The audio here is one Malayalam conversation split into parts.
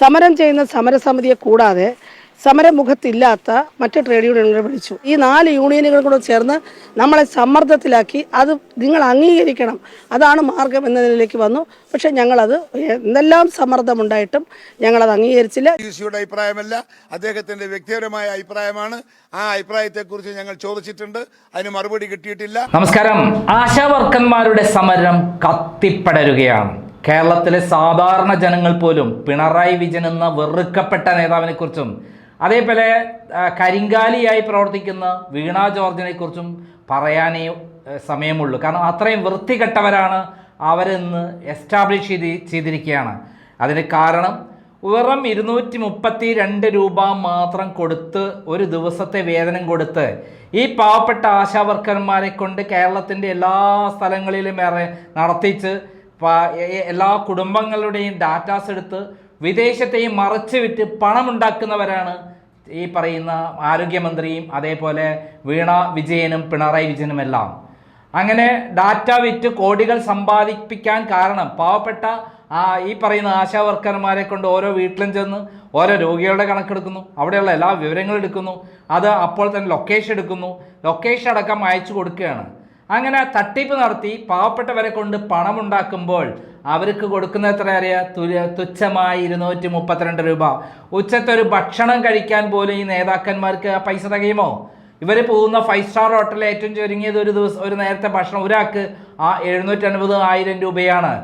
സമരം ചെയ്യുന്ന സമരസമിതിയെ കൂടാതെ സമരമുഖത്തില്ലാത്ത മറ്റ് ട്രേഡ് യൂണിയനുകളെ വിളിച്ചു. ഈ നാല് യൂണിയനുകൾ കൂടെ ചേർന്ന് നമ്മളെ സമ്മർദ്ദത്തിലാക്കി അത് നിങ്ങൾ അംഗീകരിക്കണം. അതാണ് മാർഗം എന്ന നിലയിലേക്ക് വന്നു. പക്ഷെ ഞങ്ങളത് എന്തെല്ലാം സമ്മർദ്ദമുണ്ടായിട്ടും ഞങ്ങളത് അംഗീകരിച്ചില്ല. ടി സിയുടെ അഭിപ്രായമല്ല അദ്ദേഹത്തിന്റെ വ്യക്തിപരമായ അഭിപ്രായമാണ്. ആ അഭിപ്രായത്തെക്കുറിച്ച് ഞങ്ങൾ ചോദിച്ചിട്ടുണ്ട്. അതിന് മറുപടി കിട്ടിയിട്ടില്ല. നമസ്കാരം. ആശാവർക്കന്മാരുടെ സമരം കത്തിപ്പടരുകയാണ്. കേരളത്തിലെ സാധാരണ ജനങ്ങൾ പോലും പിണറായി വിജയൻ എന്ന വെറുക്കപ്പെട്ട നേതാവിനെ കുറിച്ചും അതേപോലെ കരിങ്കാലിയായി പ്രവർത്തിക്കുന്ന വീണ ജോർജിനെ കുറിച്ചും പറയാനേ സമയമുള്ളൂ. കാരണം അത്രയും വൃത്തികെട്ടവരാണ് അവരെന്ന് എസ്റ്റാബ്ലിഷ് ചെയ്ത് ചെയ്തിരിക്കുകയാണ്. അതിന് കാരണം വെറും ഇരുന്നൂറ്റി മുപ്പത്തി രണ്ട് രൂപ മാത്രം കൊടുത്ത് ഒരു ദിവസത്തെ വേതനം കൊടുത്ത് ഈ പാവപ്പെട്ട ആശാവർക്കർമാരെ കൊണ്ട് കേരളത്തിന്റെ എല്ലാ സ്ഥലങ്ങളിലും ഏറെ നടത്തിച്ച് എല്ലാ കുടുംബങ്ങളുടെയും ഡാറ്റാസ് എടുത്ത് വിദേശത്തെയും മറച്ചു വിറ്റ് പണമുണ്ടാക്കുന്നവരാണ് ഈ പറയുന്ന ആരോഗ്യമന്ത്രിയും അതേപോലെ വീണ വിജയനും പിണറായി വിജയനും എല്ലാം. അങ്ങനെ ഡാറ്റ വിറ്റ് കോടികൾ സമ്പാദിപ്പിക്കാൻ കാരണം പാവപ്പെട്ട ആ ഈ പറയുന്ന ആശാ വർക്കർമാരെ കൊണ്ട് ഓരോ വീട്ടിലും ചെന്ന് ഓരോ രോഗികളുടെ കണക്കെടുക്കുന്നു. അവിടെയുള്ള എല്ലാ വിവരങ്ങളും എടുക്കുന്നു. അത് അപ്പോൾ തന്നെ ലൊക്കേഷൻ എടുക്കുന്നു. ലൊക്കേഷൻ അടക്കം അയച്ചു കൊടുക്കുകയാണ്. അങ്ങനെ തട്ടിപ്പ് നടത്തി പാവപ്പെട്ടവരെ കൊണ്ട് പണമുണ്ടാക്കുമ്പോൾ അവർക്ക് കൊടുക്കുന്ന എത്ര അറിയാ? തുല്യ തുച്ഛമായി ഇരുന്നൂറ്റി മുപ്പത്തിരണ്ട് രൂപ. ഉച്ചത്തെ ഒരു ഭക്ഷണം കഴിക്കാൻ പോലും ഈ നേതാക്കന്മാർക്ക് ആ പൈസ തികയുമോ? ഇവർ പോകുന്ന ഫൈവ് സ്റ്റാർ ഹോട്ടലിൽ ഏറ്റവും ചുരുങ്ങിയത് ഒരു ദിവസം ഒരു നേരത്തെ ഭക്ഷണം ഒരാൾക്ക് ആ എഴുന്നൂറ്റി അൻപത് ആയിരം രൂപയാണ്.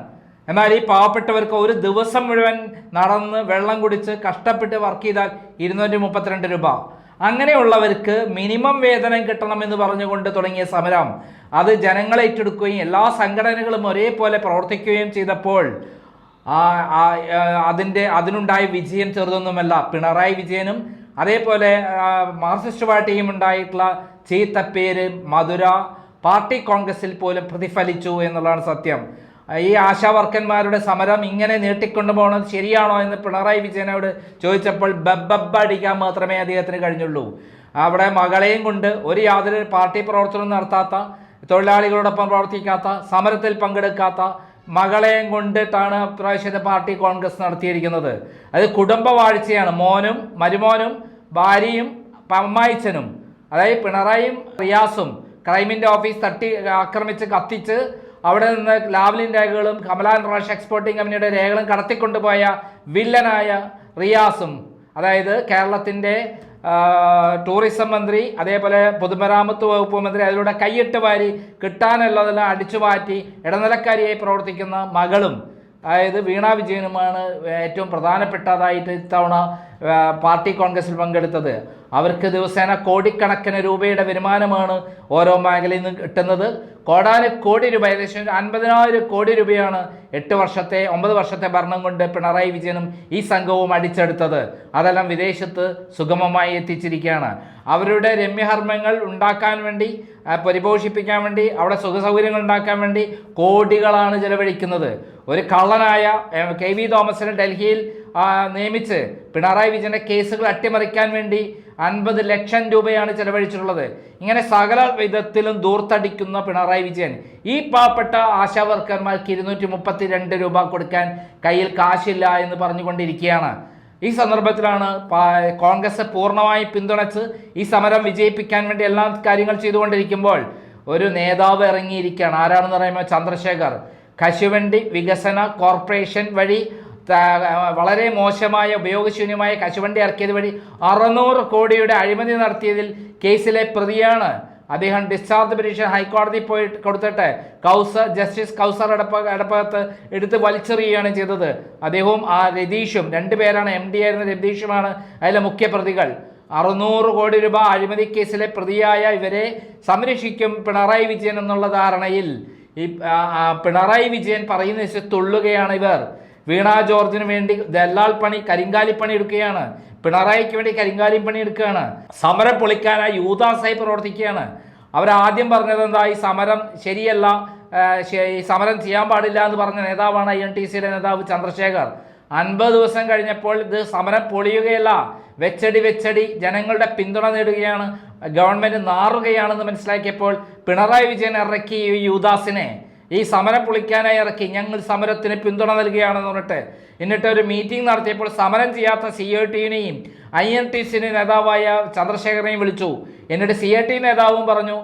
എന്നാൽ ഈ പാവപ്പെട്ടവർക്ക് ഒരു ദിവസം മുഴുവൻ നടന്ന് വെള്ളം കുടിച്ച് കഷ്ടപ്പെട്ട് വർക്ക് ചെയ്താൽ ഇരുന്നൂറ്റി മുപ്പത്തിരണ്ട് രൂപ. അങ്ങനെയുള്ളവർക്ക് മിനിമം വേതനം കിട്ടണമെന്ന് പറഞ്ഞുകൊണ്ട് തുടങ്ങിയ സമരം. അത് ജനങ്ങളെ ഏറ്റെടുക്കുകയും എല്ലാ സംഘടനകളും ഒരേപോലെ പ്രവർത്തിക്കുകയും ചെയ്തപ്പോൾ അതിന്റെ അതിനുണ്ടായ വിജയം ചെറുതൊന്നുമല്ല. പിണറായി വിജയനും അതേപോലെ മാർക്സിസ്റ്റ് പാർട്ടിയും ഉണ്ടായിട്ടുള്ള ചീത്തപ്പേര് മധുര പാർട്ടി കോൺഗ്രസിൽ പോലും പ്രതിഫലിച്ചു എന്നുള്ളതാണ് സത്യം. ഈ ആശാവർക്കന്മാരുടെ സമരം ഇങ്ങനെ നീട്ടിക്കൊണ്ടു പോകുന്നത് ശരിയാണോ എന്ന് പിണറായി വിജയനോട് ചോദിച്ചപ്പോൾ ബബ്ബബ്ബ അടിക്കാൻ മാത്രമേ അദ്ദേഹത്തിന് കഴിഞ്ഞുള്ളൂ. അവിടെ മകളെയും കൊണ്ട് ഒരു യാതൊരു പാർട്ടി പ്രവർത്തനം നടത്താത്ത തൊഴിലാളികളോടൊപ്പം പ്രവർത്തിക്കാത്ത സമരത്തിൽ പങ്കെടുക്കാത്ത മകളെയും കൊണ്ടിട്ടാണ് പ്രാവശ്യത്തെ പാർട്ടി കോൺഗ്രസ് നടത്തിയിരിക്കുന്നത്. അത് കുടുംബ വാഴ്ചയാണ്. മോനും മരുമോനും ഭാര്യയും അമ്മായിച്ചനും അതായത് പിണറായിയും റിയാസും ക്രൈമിന്റെ ഓഫീസ് തട്ടി ആക്രമിച്ച് കത്തിച്ച് അവിടെ നിന്ന് ലാവ്ലിൻ രേഖകളും കമലാൻ റാഷ് എക്സ്പോർട്ടിംഗ് കമ്പനിയുടെ രേഖകളും കടത്തിക്കൊണ്ടുപോയ വില്ലനായ റിയാസും അതായത് കേരളത്തിന്റെ ടൂറിസം മന്ത്രി അതേപോലെ പൊതുമരാമത്ത് വകുപ്പ് മന്ത്രി അതിലൂടെ കൈയിട്ട് വാരി കിട്ടാനുള്ളതെല്ലാം അടിച്ചു മാറ്റി ഇടനിലക്കാരിയായി പ്രവർത്തിക്കുന്ന മകളും അതായത് വീണ വിജയനുമാണ് ഏറ്റവും പ്രധാനപ്പെട്ടതായിട്ട് ഇത്തവണ പാർട്ടി കോൺഗ്രസിൽ പങ്കെടുത്തത്. അവർക്ക് ദിവസേന കോടിക്കണക്കിന് രൂപയുടെ വരുമാനമാണ് ഓരോ മേഖലയിൽ നിന്ന് കിട്ടുന്നത്. കോടാന് കോടി രൂപ ഏകദേശം ഒരു അൻപതിനായിരം കോടി രൂപയാണ് എട്ട് വർഷത്തെ ഒമ്പത് വർഷത്തെ ഭരണം കൊണ്ട് പിണറായി വിജയനും ഈ സംഘവും അടിച്ചെടുത്തത്. അതെല്ലാം വിദേശത്ത് സുഗമമായി എത്തിച്ചിരിക്കുകയാണ്. അവരുടെ രമ്യഹർമ്മങ്ങൾ ഉണ്ടാക്കാൻ വേണ്ടി പരിപോഷിപ്പിക്കാൻ വേണ്ടി അവിടെ സുഖസൗകര്യങ്ങൾ ഉണ്ടാക്കാൻ വേണ്ടി കോടികളാണ് ചെലവഴിക്കുന്നത്. ഒരു കള്ളനായ കെ വി തോമസിന് ഡൽഹിയിൽ നിയമിച്ച് പിണറായി വിജയന്റെ കേസുകൾ അട്ടിമറിക്കാൻ വേണ്ടി അൻപത് ലക്ഷം രൂപയാണ് ചെലവഴിച്ചിട്ടുള്ളത്. ഇങ്ങനെ സകല വിധത്തിലും ദൂർത്തടിക്കുന്ന പിണറായി വിജയൻ ഈ പാവപ്പെട്ട ആശാവർക്കർമാർക്ക് ഇരുന്നൂറ്റി മുപ്പത്തി രണ്ട് രൂപ കൊടുക്കാൻ കയ്യിൽ കാശില്ല എന്ന് പറഞ്ഞുകൊണ്ടിരിക്കുകയാണ്. ഈ സന്ദർഭത്തിലാണ് കോൺഗ്രസ് പൂർണമായി പിന്തുണച്ച് ഈ സമരം വിജയിപ്പിക്കാൻ വേണ്ടി എല്ലാ കാര്യങ്ങൾ ചെയ്തുകൊണ്ടിരിക്കുമ്പോൾ ഒരു നേതാവ് ഇറങ്ങിയിരിക്കുകയാണ്. ആരാണെന്ന് പറയുമ്പോൾ ചന്ദ്രശേഖർ. കശുവണ്ടി വികസന കോർപ്പറേഷൻ വഴി വളരെ മോശമായ ഉപയോഗശൂന്യമായ കശുവണ്ടി ഇറക്കിയത് വഴി അറുന്നൂറ് കോടിയുടെ അഴിമതി നടത്തിയതിൽ കേസിലെ പ്രതിയാണ്. അദ്ദേഹം ഡിസ്ചാർജ് പെറ്റീഷൻ ഹൈക്കോടതി പോയി കൊടുത്തിട്ട് കൗസർ ജസ്റ്റിസ് കൗസർ അടപ്പ അടപ്പകത്ത് എടുത്ത് വലിച്ചെറിയുകയാണ് ചെയ്തത്. അദ്ദേഹവും ആ രതീഷും രണ്ടുപേരാണ് എം ഡി ആയിരുന്ന രതീഷുമാണ് അതിലെ മുഖ്യ പ്രതികൾ. അറുന്നൂറ് കോടി രൂപ അഴിമതി കേസിലെ പ്രതിയായ ഇവരെ സംരക്ഷിക്കും പിണറായി വിജയൻ എന്നുള്ള ധാരണയിൽ ഈ പിണറായി വിജയൻ പറയുന്ന തുള്ളുകയാണ് ഇവർ. വീണ ജോർജിന് വേണ്ടി ദല്ലാൽ പണി കരിങ്കാലി പണി എടുക്കുകയാണ്. പിണറായിക്ക് വേണ്ടി കരിങ്കാലി പണി എടുക്കുകയാണ്. സമരം പൊളിക്കാനായി യൂതാസായി പ്രവർത്തിക്കുകയാണ്. അവർ ആദ്യം പറഞ്ഞത് എന്താ ഈ സമരം ശരിയല്ല ഈ സമരം ചെയ്യാൻ പാടില്ല എന്ന് പറഞ്ഞ നേതാവാണ് ഐ എൻ ടി സിയുടെ നേതാവ് ചന്ദ്രശേഖർ. അൻപത് ദിവസം കഴിഞ്ഞപ്പോൾ ഇത് സമരം പൊളിയുകയല്ല. വെച്ചടി വെച്ചടി ജനങ്ങളുടെ പിന്തുണ നേടുകയാണ്. ഗവൺമെന്റ് നാറുകയാണെന്ന് മനസ്സിലാക്കിയപ്പോൾ പിണറായി വിജയൻ ഇറക്കി ഈ യുദാസിനെ ഈ സമരം പൊളിക്കാനായി ഇറക്കി. ഞങ്ങൾ സമരത്തിന് പിന്തുണ നൽകുകയാണെന്ന് പറഞ്ഞിട്ട് എന്നിട്ട് ഒരു മീറ്റിംഗ് നടത്തിയപ്പോൾ സമരം ചെയ്യാത്ത സി ഐ ടിയുനെയും ഐ എൻ ടി സി നേതാവായ ചന്ദ്രശേഖരനെയും വിളിച്ചു. എന്നിട്ട് സി ഐ ടി നേതാവും പറഞ്ഞു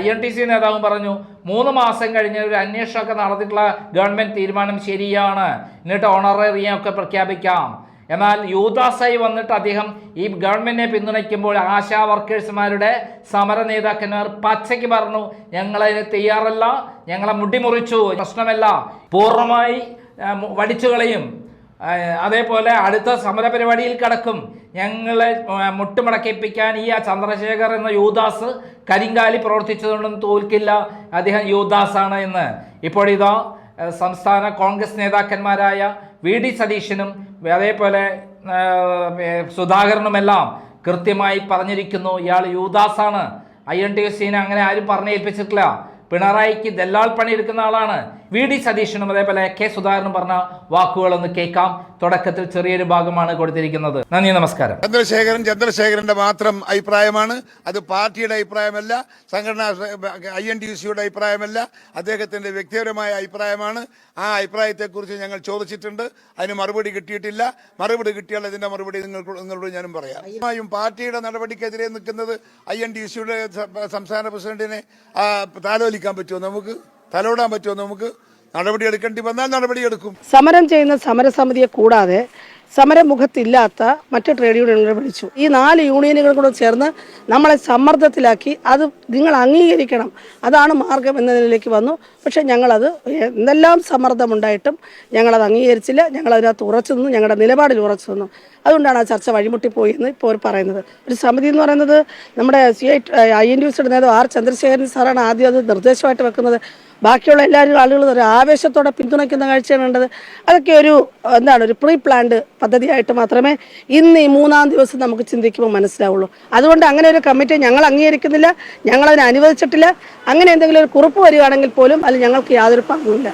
ഐ എൻ ടി സി നേതാവും പറഞ്ഞു മൂന്ന് മാസം കഴിഞ്ഞ് ഒരു അന്വേഷണമൊക്കെ നടത്തിയിട്ടുള്ള ഗവൺമെന്റ് തീരുമാനം ശരിയാണ്. എന്നിട്ട് ഓണറേറിയൊക്കെ പ്രഖ്യാപിക്കാം. എന്നാൽ യൂദാസായി വന്നിട്ട് അദ്ദേഹം ഈ ഗവൺമെന്റിനെ പിന്തുണയ്ക്കുമ്പോൾ ആശാ വർക്കേഴ്സുമാരുടെ സമര നേതാക്കന്മാർ പച്ചയ്ക്ക് പറഞ്ഞു ഞങ്ങളതിന് തയ്യാറല്ല ഞങ്ങളെ മുടിമുറിച്ചു പ്രശ്നമല്ല. പൂർണമായി വടിച്ചു കളയും അതേപോലെ അടുത്ത സമര പരിപാടിയിൽ കടക്കും. ഞങ്ങളെ മുട്ടുമടക്കിപ്പിക്കാൻ ഈ ചന്ദ്രശേഖർ എന്ന യൂദാസ് കരിങ്കാലി പ്രവർത്തിച്ചതുകൊണ്ടൊന്നും തോൽക്കില്ല. അദ്ദേഹം യൂദാസാണ് എന്ന്. ഇപ്പോഴിതാ സംസ്ഥാന കോൺഗ്രസ് നേതാക്കന്മാരായ വി ഡി സതീശനും അതേപോലെ സുധാകരനുമെല്ലാം കൃത്യമായി പറഞ്ഞിരിക്കുന്നു. ഇയാൾ യൂദാസാണ്. ഐ എൻ ടി എസ് അങ്ങനെ ആരും പറഞ്ഞേൽപ്പിച്ചിട്ടില്ല. പിണറായിക്ക് ദല്ലാൾ പണി എടുക്കുന്ന ആളാണ്. വി ഡി സതീശനും അതേപോലെ കെ സുധാകരനും പറഞ്ഞ വാക്കുകളൊന്ന് കേൾക്കാം. തുടക്കത്തിൽ ചെറിയൊരു ഭാഗമാണ് കൊടുത്തിരിക്കുന്നത്. നന്ദി നമസ്കാരം. ചന്ദ്രശേഖരൻ ചന്ദ്രശേഖരന്റെ മാത്രം അഭിപ്രായമാണ്. അത് പാർട്ടിയുടെ അഭിപ്രായമല്ല സംഘടനാ ഐ എൻ ടി സിയുടെ അഭിപ്രായമല്ല അദ്ദേഹത്തിന്റെ വ്യക്തിപരമായ അഭിപ്രായമാണ്. ആ അഭിപ്രായത്തെക്കുറിച്ച് ഞങ്ങൾ ചോദിച്ചിട്ടുണ്ട്. അതിന് മറുപടി കിട്ടിയിട്ടില്ല. മറുപടി കിട്ടിയാൽ അതിന്റെ മറുപടി നിങ്ങൾക്ക് നിങ്ങളോട് ഞാനും പറയാം. ആയും പാർട്ടിയുടെ നടപടിക്കെതിരെ നിൽക്കുന്നത് ഐ എൻ ടി സിയുടെ സംസ്ഥാന പ്രസിഡന്റിനെ താലോലിക്കാൻ പറ്റുമോ നമുക്ക്? തലോടാൻ പറ്റുമോ? നമുക്ക് നടപടി എടുക്കേണ്ടി വന്നാൽ നടപടിയെടുക്കും സമരം ചെയ്യുന്ന സമരസമിതിയെ കൂടാതെ സമരമുഖത്തില്ലാത്ത മറ്റ് ട്രേഡ് യൂണിയനുകളെ വിളിച്ചു. ഈ നാല് യൂണിയനുകൾ കൂടെ ചേർന്ന് നമ്മളെ സമ്മർദ്ദത്തിലാക്കി അത് നിങ്ങൾ അംഗീകരിക്കണം. അതാണ് മാർഗം എന്ന നിലയിലേക്ക് വന്നു. പക്ഷേ ഞങ്ങളത് എന്തെല്ലാം സമ്മർദ്ദമുണ്ടായിട്ടും ഞങ്ങളത് അംഗീകരിച്ചില്ല. ഞങ്ങൾ അതിനകത്ത് ഉറച്ചു നിന്നു. ഞങ്ങളുടെ നിലപാടിൽ ഉറച്ചു നിന്നു. അതുകൊണ്ടാണ് ആ ചർച്ച വഴിമുട്ടിപ്പോയി എന്ന് ഇപ്പോൾ പറയുന്നത്. ഒരു സമിതി എന്ന് പറയുന്നത് നമ്മുടെ C I I N D നേതാവ് ആർ ചന്ദ്രശേഖരൻ സാറാണ് ആദ്യം അത് നിർദ്ദേശമായിട്ട് വെക്കുന്നത്. ബാക്കിയുള്ള എല്ലാവരും ആളുകൾ ഒരു ആവേശത്തോടെ പിന്തുണയ്ക്കുന്ന കാഴ്ചയാണ് കണ്ടത്. അതൊക്കെ ഒരു എന്താണ് ഒരു പ്രീ പ്ലാൻഡ് പദ്ധതിയായിട്ട് മാത്രമേ ഇന്ന് ഈ മൂന്നാം ദിവസം നമുക്ക് ചിന്തിക്കുമ്പോൾ മനസ്സിലാവുള്ളൂ. അതുകൊണ്ട് അങ്ങനെ ഒരു കമ്മിറ്റി ഞങ്ങൾ അംഗീകരിക്കുന്നില്ല ഞങ്ങളതിനനുവദിച്ചിട്ടില്ല അങ്ങനെ എന്തെങ്കിലും ഒരു കുറിപ്പ് വരികയാണെങ്കിൽ പോലും അതിൽ ഞങ്ങൾക്ക് യാതൊരു പങ്കുമില്ല.